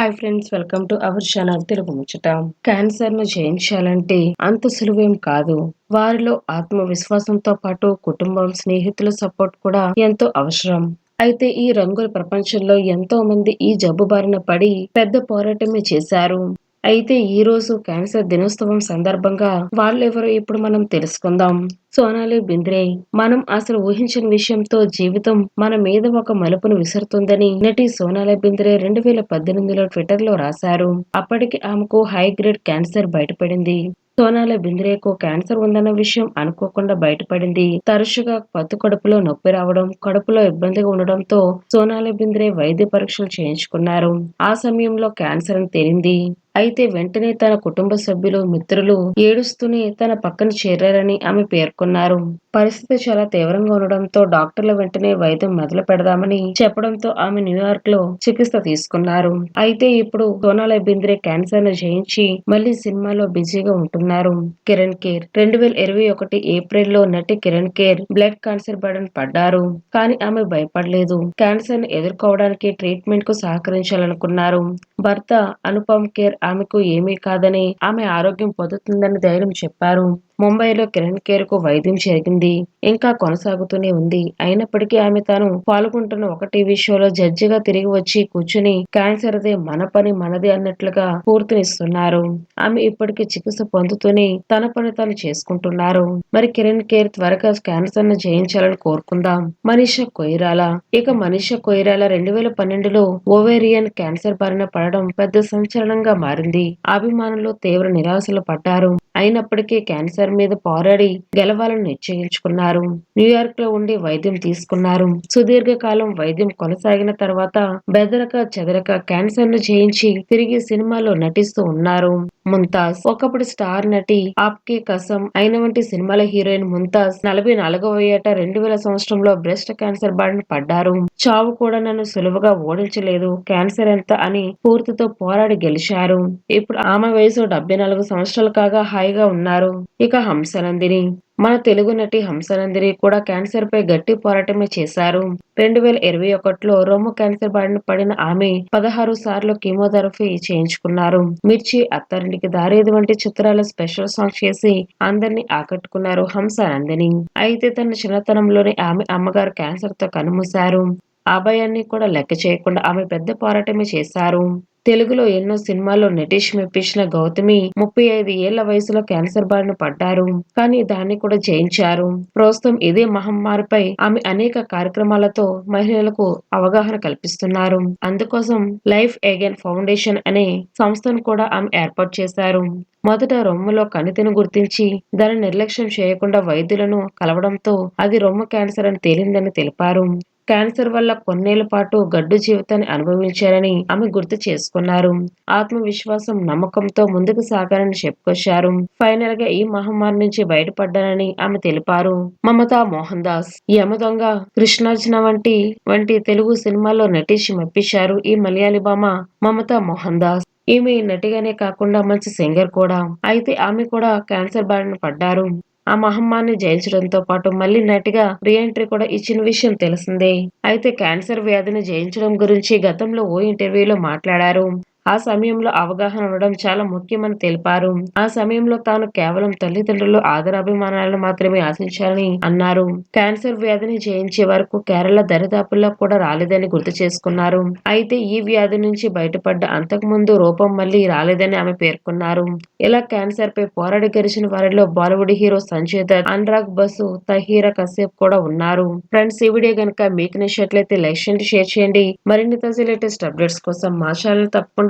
Hi friends welcome to our channel Telugu ముచ్చట క్యాన్సర్ను జయించాలంటే అంత సులువేం కాదు. వారిలో ఆత్మవిశ్వాసంతో పాటు కుటుంబం స్నేహితుల సపోర్ట్ కూడా ఎంతో అవసరం. అయితే ఈ రంగుల ప్రపంచంలో ఎంతో మంది ఈ జబ్బు బారిన పడి పెద్ద పోరాటమే చేశారు. అయితే ఈ రోజు క్యాన్సర్ దినోత్సవం సందర్భంగా వాళ్ళెవరో ఇప్పుడు మనం తెలుసుకుందాం. సోనాలి బింద్రే మనం అసలు ఊహించిన విషయంతో జీవితం మన మీద ఒక మలుపును విసురుతుందని నటి సోనాలి బింద్రే రెండు వేల పద్దెనిమిదిలో ట్విట్టర్లో రాశారు. అప్పటికి ఆమెకు హై గ్రేడ్ క్యాన్సర్ బయటపడింది. సోనాల బింద్రేకు క్యాన్సర్ ఉందన్న విషయం అనుకోకుండా బయటపడింది. తరచుగా పత్తు కడుపులో నొప్పి రావడం కడుపులో ఇబ్బందిగా ఉండడంతో సోనాల బింద్రే వైద్య పరీక్షలు చేయించుకున్నారు. ఆ సమయంలో క్యాన్సర్ అని తేలింది. అయితే వెంటనే తన కుటుంబ సభ్యులు మిత్రులు ఏడుస్తూనే తన పక్కన చేరారని ఆమె పేర్కొన్నారు. పరిస్థితి చాలా తీవ్రంగా ఉండడంతో డాక్టర్ల వెంటనే వైద్యం మొదలు పెడదామని చెప్పడంతో ఆమె న్యూయార్క్లో చికిత్స తీసుకున్నారు. అయితే ఇప్పుడు సోనాల బింద్రే క్యాన్సర్ను జయించి మళ్ళీ సినిమాలో బిజీగా ఉంటున్నారు. కిరణ్ కేర్ రెండు వేల ఇరవై ఒకటి ఏప్రిల్లో నటి కిరణ్ కేర్ బ్లడ్ క్యాన్సర్ బడన్ పడ్డారు. కానీ ఆమె భయపడలేదు. క్యాన్సర్ను ఎదుర్కోవడానికి ట్రీట్మెంట్కు సహకరించాలనుకున్నారు. భర్త అనుపమ్ కేర్ ఆమెకు ఏమీ కాదని ఆమె ఆరోగ్యం పొందుతుందని ధైర్యం చెప్పారు. ముంబైలో కిరణ్ కేర్కు వైద్యం జరిగింది. ఇంకా కొనసాగుతూనే ఉంది. అయినప్పటికీ ఆమె తాను పాల్గొంటున్న ఒక టీవీ షోలో జడ్జిగా తిరిగి వచ్చి కూర్చుని క్యాన్సర్ మన పని మనది అన్నట్లుగా పూర్తినిస్తున్నారు ఆమె ఇప్పటికీ చికిత్స పొందుతూనే తన పని తాను చేసుకుంటున్నారు. మరి కిరణ్ కేర్ త్వరగా క్యాన్సర్ను జయించాలని కోరుకుందాం. మనీషా కొయిరాల. ఇక మనీషా కొయిరాల రెండు వేల పన్నెండులో ఓవేరియన్ క్యాన్సర్ బారిన పడడం పెద్ద సంచలనంగా మారింది. అభిమానులు తీవ్ర నిరాశలు పడ్డారు. అయినప్పటికీ క్యాన్సర్ మీద పోరాడి గెలవాలని నిశ్చయించుకున్నారు. న్యూయార్క్లో ఉండి వైద్యం తీసుకున్నారు. సుదీర్ఘకాలం వైద్యం కొనసాగిన తర్వాత బెదరక చెదరక క్యాన్సర్ను జయించి తిరిగి సినిమాలో నటిస్తూ ఉన్నారు. ముంతాజ్. ఒకప్పుడు స్టార్ నటి ఆప్కే కసం అయిన వంటి సినిమాల హీరోయిన్ ముంతాజ్ నలభై నాలుగవ ఏట రెండు వేల సంవత్సరంలో బ్రెస్ట్ క్యాన్సర్ బారిన పడ్డారు. చావు కూడా నన్ను సులువుగా ఓడించలేదు. క్యాన్సర్ ఎంత అని పూర్తితో పోరాడి గెలిచారు. ఇప్పుడు ఆమె వయసు డెబ్బై నాలుగు సంవత్సరాలు కాగా హాయిగా ఉన్నారు. ఇక హంసనందిని మన తెలుగు నటి హంసనందిని కూడా క్యాన్సర్ పై గట్టి పోరాటమే చేశారు. రెండు వేల ఇరవై ఒకటిలో రొమ్ము క్యాన్సర్ బారిన పడిన ఆమె పదహారు సార్లు కీమోథెరపీ చేయించుకున్నారు. మిర్చి అత్తారింటికి దారేది వంటి చిత్రాల స్పెషల్ సాంగ్ చేసి అందరినీ ఆకట్టుకున్నారు హంసనందిని. అయితే తన చిన్నతనంలోనే ఆమె అమ్మగారు క్యాన్సర్తో కనుమూశారు. ఆ భయాన్ని కూడా లెక్క చేయకుండా ఆమె పెద్ద పోరాటమే చేశారు. తెలుగులో ఎన్నో సినిమాల్లో నటీష్ మెప్పించిన గౌతమి ముప్పై ఐదు ఏళ్ళ వయసులో క్యాన్సర్ బారిన పడ్డారు. కానీ దాన్ని కూడా జయించారు. ప్రస్తుతం ఇదే మహమ్మారిపై ఆమె అనేక కార్యక్రమాలతో మహిళలకు అవగాహన కల్పిస్తున్నారు. అందుకోసం లైఫ్ ఎగైన్ ఫౌండేషన్ అనే సంస్థను కూడా ఆమె ఏర్పాటు చేశారు. మొదట రొమ్ములో కణితిని గుర్తించి దాని నిర్లక్ష్యం చేయకుండా వైద్యులను కలవడంతో అది రొమ్ము క్యాన్సర్ అని తేలిందని తెలిపారు. క్యాన్సర్ వల్ల కొన్నేళ్ళ పాటు గడ్డు జీవితాన్ని అనుభవించారని ఆమె గుర్తు చేసుకున్నారు. ఆత్మవిశ్వాసం నమ్మకంతో ముందుకు సాగారని చెప్పుకొచ్చారు. ఫైనల్గా ఈ మహమ్మారి నుంచి బయటపడ్డానని ఆమె తెలిపారు. మమతా మోహన్ దాస్ యమదొంగ కృష్ణార్జున వంటి వంటి తెలుగు సినిమాల్లో నటించి మెప్పించారు ఈ మలయాళీ భామ మమతా మోహన్ దాస్. ఈమె నటిగానే కాకుండా మంచి సింగర్ కూడా. అయితే ఆమె కూడా క్యాన్సర్ బారిన పడ్డారు. ఆ మహమ్మారిని జయించడంతో పాటు మళ్ళీ నటిగా రీఎంట్రీ కూడా ఇచ్చిన విషయం తెలిసిందే. అయితే క్యాన్సర్ వ్యాధిని జయించడం గురించి గతంలో ఓ ఇంటర్వ్యూలో మాట్లాడారు. ఆ సమయంలో అవగాహన ఉండడం చాలా ముఖ్యమని తెలిపారు. ఆ సమయంలో తాను కేవలం తల్లిదండ్రులు ఆదరాభిమానాలను మాత్రమే ఆశించాలని అన్నారు. క్యాన్సర్ వ్యాధిని జయించే వరకు కేరళ దరిదాపుల్లో కూడా రాలేదని గుర్తు చేసుకున్నారు. అయితే ఈ వ్యాధి నుంచి బయటపడ్డ అంతకుముందు రూపం మళ్ళీ రాలేదని ఆమె పేర్కొన్నారు. ఇలా క్యాన్సర్ పై పోరాడి గెలిచిన వారిలో బాలీవుడ్ హీరో సంజయ్ దత్ అనురాగ్ బసు తహీరా కశ్యప్ కూడా ఉన్నారు. ఫ్రెండ్స్ ఈ వీడియో కనుక మీకు నచ్చినట్లయితే లైక్ చేయండి షేర్ చేయండి. మరిన్ని తాజా లేటెస్ట్ అప్డేట్స్ కోసం మా ఛానల్ తప్పకుండా